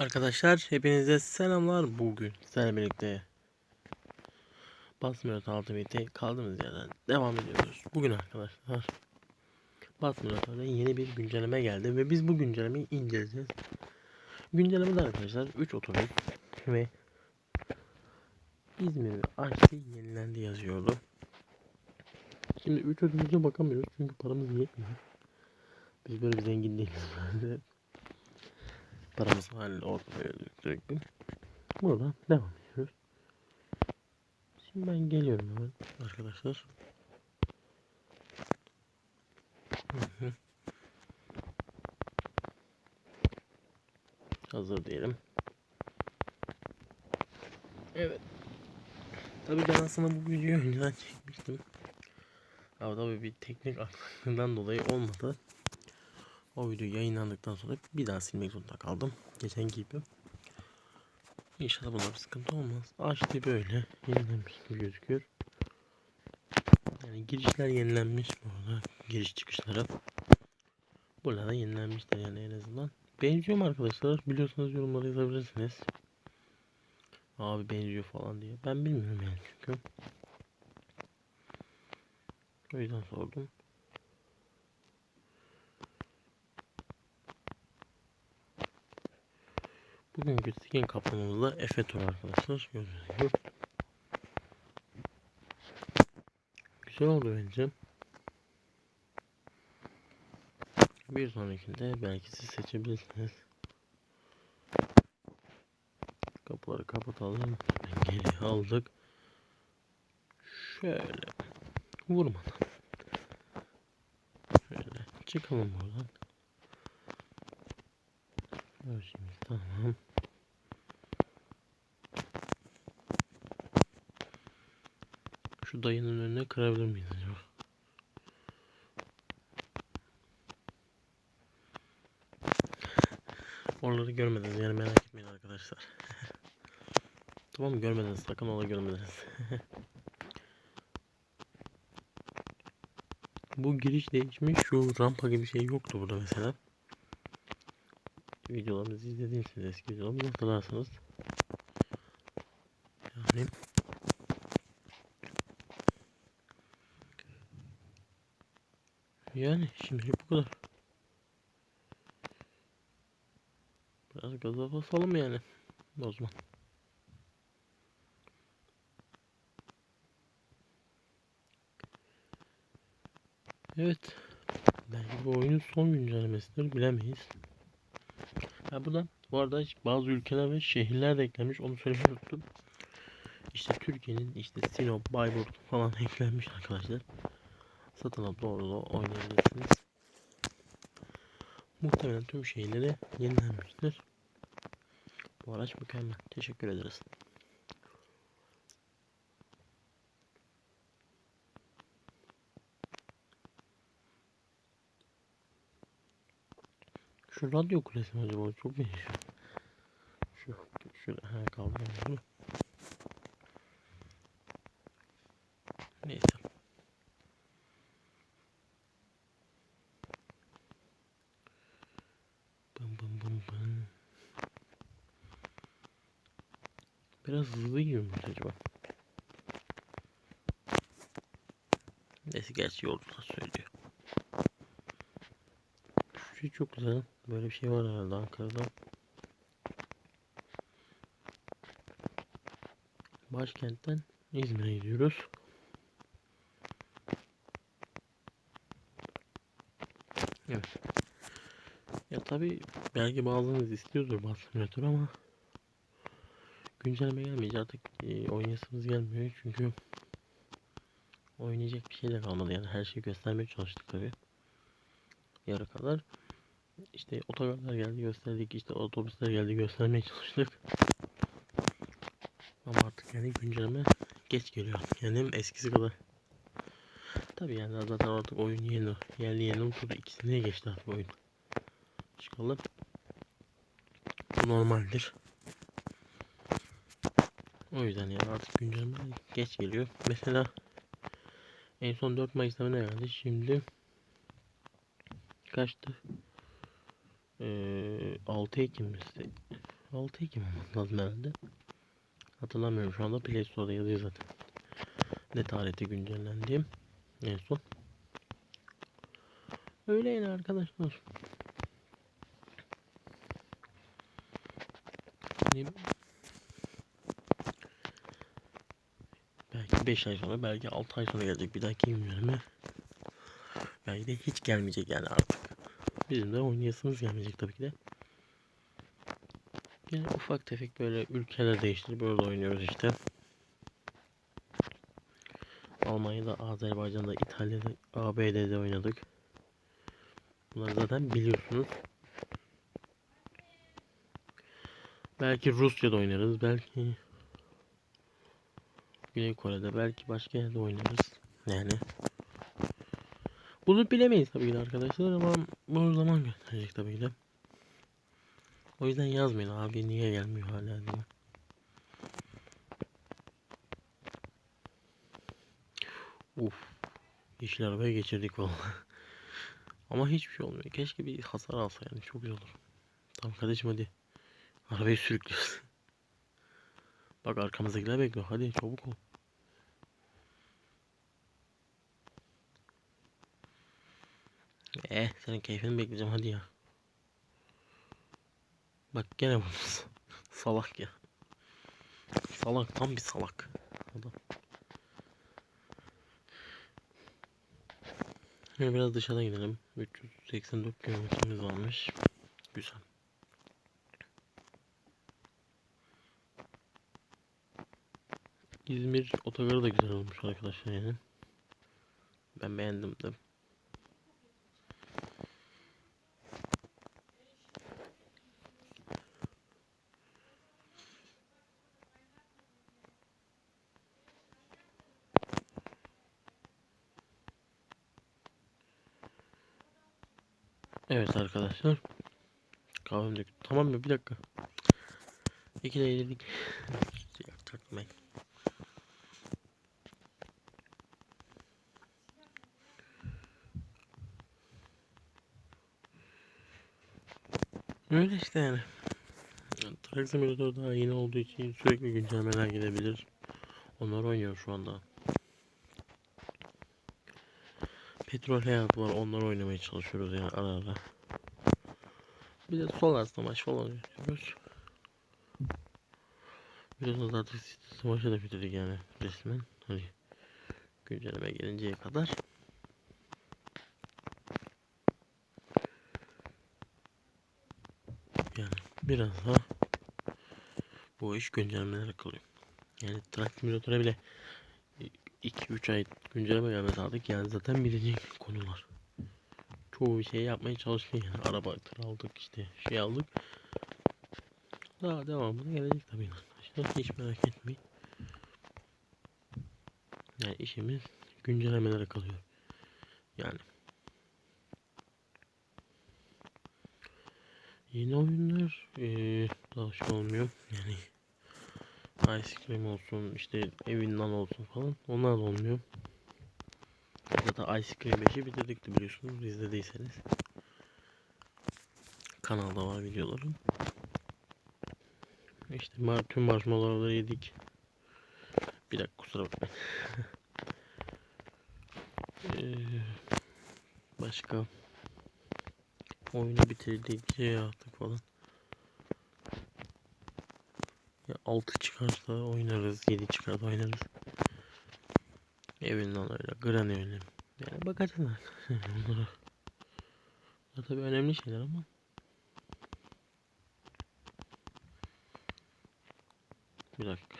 Arkadaşlar hepinize selamlar. Bugün sizlerle birlikte Basmıyor birlikte kaldığımız yerden devam ediyoruz. Bugün arkadaşlar Basmıyor'da yeni bir güncelleme geldi ve biz bu güncellemeyi inceleyeceğiz. Güncellemede arkadaşlar 3 otobüs ve İzmir ve Ayşe yenilendi yazıyordu. Şimdi 3 otobüse bakamıyoruz çünkü paramız yetmiyor. Biz böyle bir zengin değiliz. Paramız halinde ortaya sürekli. Buradan devam ediyoruz. Şimdi ben geliyorum hemen arkadaşlar. Hı hı. Hazır diyelim. Evet. Tabii ben aslında bu videoyu önceden çekmiştim. Ama tabii bir teknik aksaklıktan dolayı olmadı. O video yayınlandıktan sonra bir daha silmek zorunda kaldım. Geçen gibi. İnşallah bunda bir sıkıntı olmaz. Açtı böyle yenilenmiş gibi gözüküyor. Yani girişler yenilenmiş burada. Giriş çıkışları. Burada da yenilenmişler yani en azından. Benziyor mu arkadaşlar? Biliyorsanız yorumlara yazabilirsiniz. Abi benziyor falan diye. Ben bilmiyorum yani çünkü. O yüzden sordum. Bugünkü skin kaplamamız da Efe Tur arkadaşlar. Gördüğünüz gibi. Güzel oldu bence. Bir sonrakinde belki siz seçebilirsiniz. Kapıları kapatalım. Geri aldık. Şöyle vurmadan. Şöyle çıkalım buradan. Şimdi tamam. Dayının önüne kırabilir miyiz acaba? Oraları görmediniz yani merak etmeyin arkadaşlar. tamam görmediniz sakın ola görmediniz. Bu giriş değişmiş şu rampa gibi şey yoktu burada mesela. Videolarımızı izlediyseniz eski videolarımızı hatırlarsınız. Yani Yani şimdilik bu kadar. Biraz gaza basalım yani. O zaman. Evet. Belki bu oyunun son güncellemesidir bilemeyiz. Ha buradan bu arada bazı ülkeler ve şehirler de eklenmiş onu söylemeyi unuttum. İşte Türkiye'nin işte Sinop, Bayburt falan eklenmiş arkadaşlar satın alıp doğru oynayabilirsiniz. Muhtemelen tüm şeyleri yenilenmiştir. Bu araç mükemmel. Teşekkür ederiz. Şu radyo kulesi mi acaba? Çok benziyor. Şu, şöyle ha, kaldıralım. Gidiyormuş acaba. Neyse gerçi yolcular söylüyor. Şu şey çok güzel. Böyle bir şey var herhalde Ankara'da. Başkentten İzmir'e gidiyoruz. Evet. Ya tabi belki bazınız istiyordur Bus Simulator ama güncelleme gelmeyince artık e, oynayasımız gelmiyor. Çünkü oynayacak bir şey de kalmadı. Yani her şeyi göstermeye çalıştık tabi yarı kadar. İşte otogarlar geldi gösterdik. İşte otobüsler geldi göstermeye çalıştık. Ama artık yani güncelleme geç geliyor. Yani eskisi kadar. Tabi yani zaten artık oyun yeni yerli yeni oturdu ikisine geçti artık oyun. Çıkalım. Bu normaldir. O yüzden yani artık güncelleme geç geliyor. Mesela en son 4 Mayıs'ta ne geldi? Şimdi kaçtı? Ee, 6 Ekim'de 6 Ekim olması lazım herhalde. Hatırlamıyorum şu anda Play Store'da yazıyor zaten. Ne tarihte güncellendiğim en son. Öyle yani arkadaşlar. Hani belki 5 ay sonra belki 6 ay sonra gelecek bir dahaki günceleme. Belki de hiç gelmeyecek yani artık. Bizim de oynayasımız gelmeyecek tabii ki de. Yine ufak tefek böyle ülkeler değiştirip böyle oynuyoruz işte. Almanya'da, Azerbaycan'da, İtalya'da, ABD'de oynadık. Bunları zaten biliyorsunuz. Belki Rusya'da oynarız, belki Güney Kore'de, belki başka yerde oynarız. Yani bunu bilemeyiz tabii ki arkadaşlar ama bu zaman gösterecek tabii ki de. O yüzden yazmayın abi niye gelmiyor hala diye. Uf. Yeşil arabaya geçirdik vallahi. Ama hiçbir şey olmuyor. Keşke bir hasar alsa yani çok güzel olur. Tamam kardeşim hadi. Arabayı sürüklüyoruz. Bak arkamızdakiler bekliyor. Hadi çabuk ol. Eh senin keyfini bekleyeceğim hadi ya. Bak gene bu salak ya. Salak tam bir salak. Adam. Biraz dışarıdan gidelim. 384 kilometremiz varmış. Güzel. İzmir otogarı da güzel olmuş arkadaşlar yani. Ben beğendim de. Evet arkadaşlar. Kahvem döktüm. Tamam mı? Bir dakika. İki de yedik. Çaktırmayın. Öyle işte yani. Truck Simulator daha yeni olduğu için sürekli güncellemeler gelebilir. Onlar oynuyor şu anda. Petrol hayat var onlar oynamaya çalışıyoruz yani ara ara. Bir de sol aslında maç falan yapıyoruz. Biliyorsunuz artık savaşı da bitirdik yani resmen. Hani güncelleme gelinceye kadar. Yani biraz daha bu iş güncellemelere kalıyor. Yani Truck Simulator'a bile 2-3 ay güncelleme gelmesi artık yani zaten bilinecek konular. Çoğu bir şey yapmaya çalışmıyor yani. Araba tır aldık işte şey aldık. Daha devamlı gelecek tabii arkadaşlar. Hiç merak etmeyin. Yani işimiz güncellemelere kalıyor. Yani. Yeni oyunlar ee, daha şey olmuyor. Yani Ice Cream olsun işte evinden olsun falan onlar da olmuyor. Zaten Ice Cream 5'i bitirdik biliyorsunuz izlediyseniz. Kanalda var videolarım. İşte mar tüm marshmallowları yedik. Bir dakika kusura bakmayın. ee, başka oyunu bitirdik şey yaptık falan. Ya 6 çıkarsa oynarız, 7 çıkarsa oynarız. Evinden öyle, Gran öyle. Yani bakacağız onlara. Ya tabii önemli şeyler ama. Bir dakika.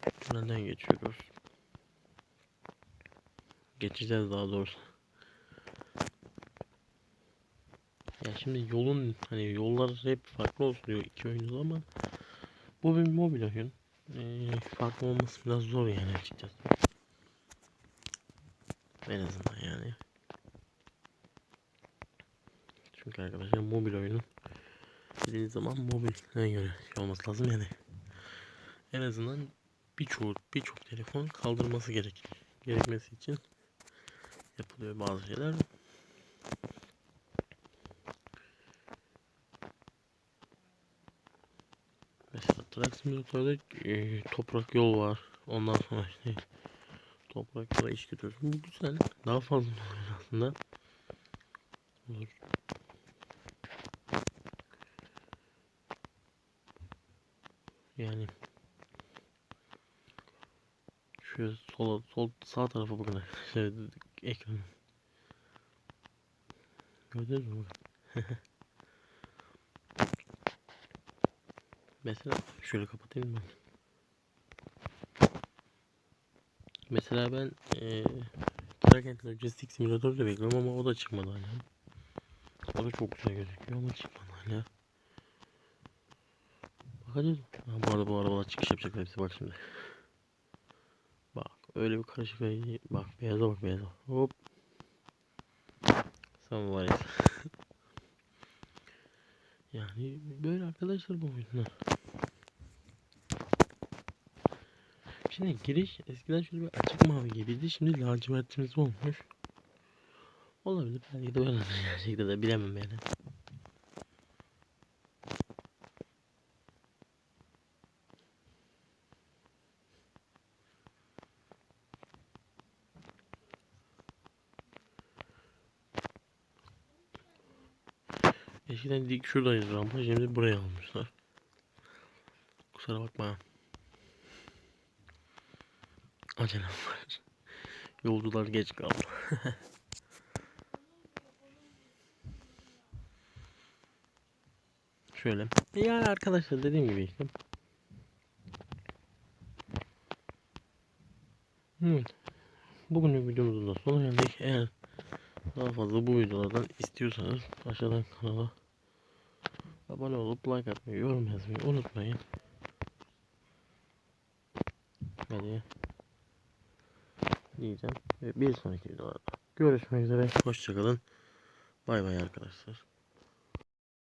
Tünelden geçiyoruz. Geçeceğiz daha doğrusu. Ya şimdi yolun hani yollar hep farklı olsun diyor iki oyunuz ama bu bir mobil oyun. Ee, farklı olması biraz zor yani açıkçası. En azından yani. Çünkü arkadaşlar mobil oyunun dediğiniz zaman mobiline göre şey olması lazım yani. En azından birçok birçok telefon kaldırması gerek gerekmesi için yapılıyor bazı şeyler. Mesela Taksim Yurtlar'da e, toprak yol var. Ondan sonra işte toprak yola iş götürüyorsun. Bu güzel. Daha fazla olur aslında. Olur. Yani şöyle sola sol sağ tarafa bakın arkadaşlar ekran. Gördünüz mü? Mesela şöyle kapatayım mı? Mesela ben eee Track Logistics Simulator'u da bekliyorum ama o da çıkmadı hala. O da çok güzel gözüküyor ama çıkmadı hala. Bakacağız. Ha, bu arada bu arabalar çıkış yapacak hepsi bak şimdi. Öyle bir karışık ve bak beyaza bak beyaza. Hop. Ya. yani böyle arkadaşlar bu oyunlar. Şimdi giriş eskiden şöyle bir açık mavi gibiydi. Şimdi lacivertimiz olmuş. Olabilir. Belki de böyle gerçekten de bilemem yani. Eskiden dik şuradayız rampa. Şimdi buraya almışlar. Kusura bakma. Acelem var. Yolcular geç kaldı. Şöyle. Yani arkadaşlar dediğim gibi işte. Evet. Bugünün videomuzun da sonuna geldik. Eğer daha fazla bu videolardan istiyorsanız aşağıdan kanala abone olup like atmayı, yorum yazmayı unutmayın. Hadi diyeceğim. Ve bir sonraki videolarda görüşmek üzere. Hoşçakalın. Bay bay arkadaşlar.